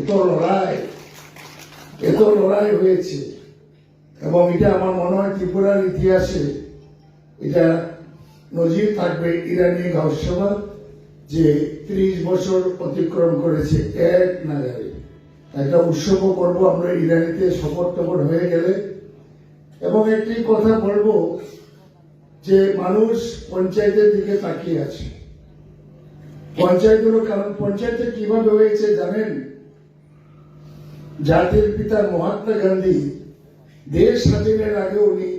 এত লড়াই এত লড়াই হয়েছে এবং এটা আমার মনে হয় ত্রিপুরার ইতিহাসে এটা নজির থাকবে ইরানি গাউসভা যে ত্রিশ বছর অতিক্রম করেছে এক নাগারে। একটা উৎসবও করব, আমরা ইরানিতে শপথ টপট হয়ে গেলে। এবং একটি কথা বলব যে মানুষ পঞ্চায়েতের দিকে তাকিয়ে আছে। পঞ্চায়েতগুলো কারণ পঞ্চায়েতে কীভাবে হয়েছে জানেন? জাতির পিতা মহাত্মা গান্ধী দেশ স্বাধীনের আগে উনি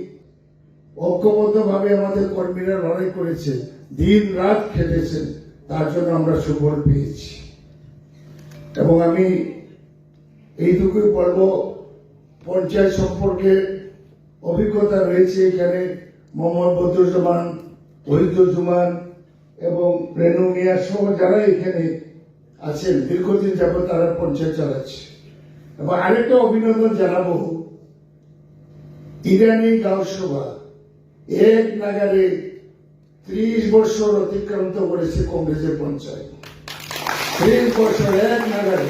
ঐক্যবদ্ধভাবে আমাদের কর্মীরা লড়াই করেছে, দিন রাত খেটেছেন, তার জন্য আমরা সুফল পেয়েছি। এবং আমি এইটুকুই বলব পঞ্চায়েত সম্পর্কে অভিজ্ঞতা রয়েছে এখানে, মোহাম্মদ বদরুজ্জামান ওহিদুজ্জামান এবং রেনু মিয়া সহ যারা এখানে আছেন, দীর্ঘদিন যাবত তারা পঞ্চায়েত চালাচ্ছে। এবং আরেকটা অভিনন্দন জানাব। ইরানি গাঁও সভা এক নাগারে ত্রিশ বছর অতিক্রান্ত করেছে কংগ্রেসের পঞ্চায়েত। ত্রিশ বছর এক নাগারে।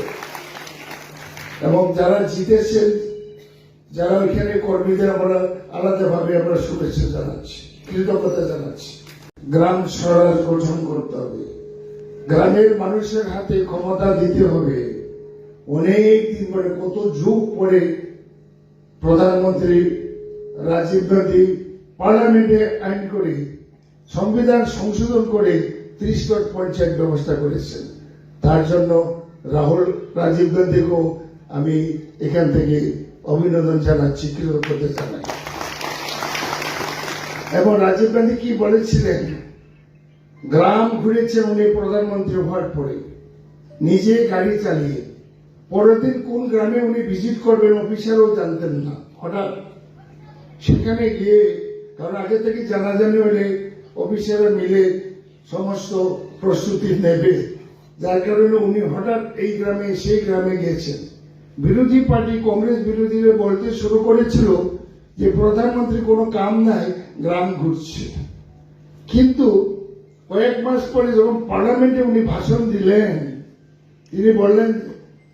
এবং যারা জিতেছেন, যারা ওইখানে কর্মীদের আমরা আলাদাভাবে আমরা শুভেচ্ছা জানাচ্ছি, কৃতজ্ঞতা জানাচ্ছি। গ্রাম স্বরাজ গঠন করতে হবে। গ্রামের মানুষের হাতে ক্ষমতা দিতে হবে। অনেক দিন পরে, কত যুগ পরে প্রধানমন্ত্রী রাজীব গান্ধী পার্লামেন্টে আইন করে, সংবিধান সংশোধন করে ত্রিশ স্তর পঞ্চায়েত ব্যবস্থা করেছেন। তার জন্য রাহুল, রাজীব গান্ধীকেও আমি এখান থেকে অভিনন্দন জানাচ্ছি, কৃতজ্ঞতা জানাই। এবং রাজীব গান্ধী কি বলেছিলেন? গ্রাম ঘুরেছেন উনি প্রধানমন্ত্রী হওয়ার পরে। নিজে গাড়ি চালিয়ে পরের দিন কোন গ্রামে উনি ভিজিট করবেন অফিসারও জানতেন না। হঠাৎ সেখানে গিয়ে, কারণ আগে থেকে জানাজানি হলে অফিসাররা মিলে সমস্ত প্রস্তুতি নেবে। যার কারণে উনি হঠাৎ এই গ্রামে, সেই গ্রামে গিয়েছেন। বিরোধী পার্টি কংগ্রেস বিরোধীরা বলতে শুরু করেছিল যে প্রধানমন্ত্রী কোনো কাম নাই, গ্রাম ঘুরছে। কিন্তু কয়েক মাস পরে যখন পার্লামেন্টে উনি ভাষণ দিলেন, তিনি বললেন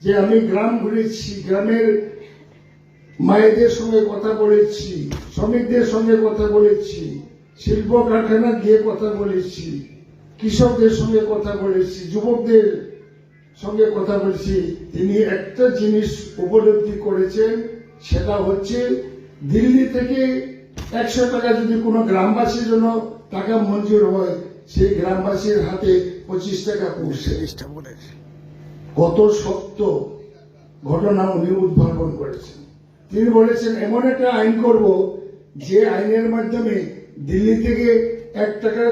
যে আমি গ্রাম ঘুরেছি, গ্রামের মায়েদের সঙ্গে কথা বলেছি, শ্রমিকদের সঙ্গে কথা বলেছি, শিল্প কারখানা গিয়ে কথা বলেছি, কৃষকদের সঙ্গে কথা বলেছি, যুবকদের সঙ্গে কথা বলেছি, তিনি একটা জিনিস উপলব্ধি করেছেন, সেটা হচ্ছে দিল্লি থেকে একশো টাকা যদি কোনো গ্রামবাসীর জন্য টাকা মঞ্জুর হয়, সেই গ্রামবাসীর হাতে পঁচিশ টাকা পৌঁছে। কত সত্য ঘটনা উনি উদ্ভাবন করেছেন। তিনি বলেছেন, এমন একটা আইন করব যে আইনের মাধ্যমে দিল্লি থেকে এক টাকা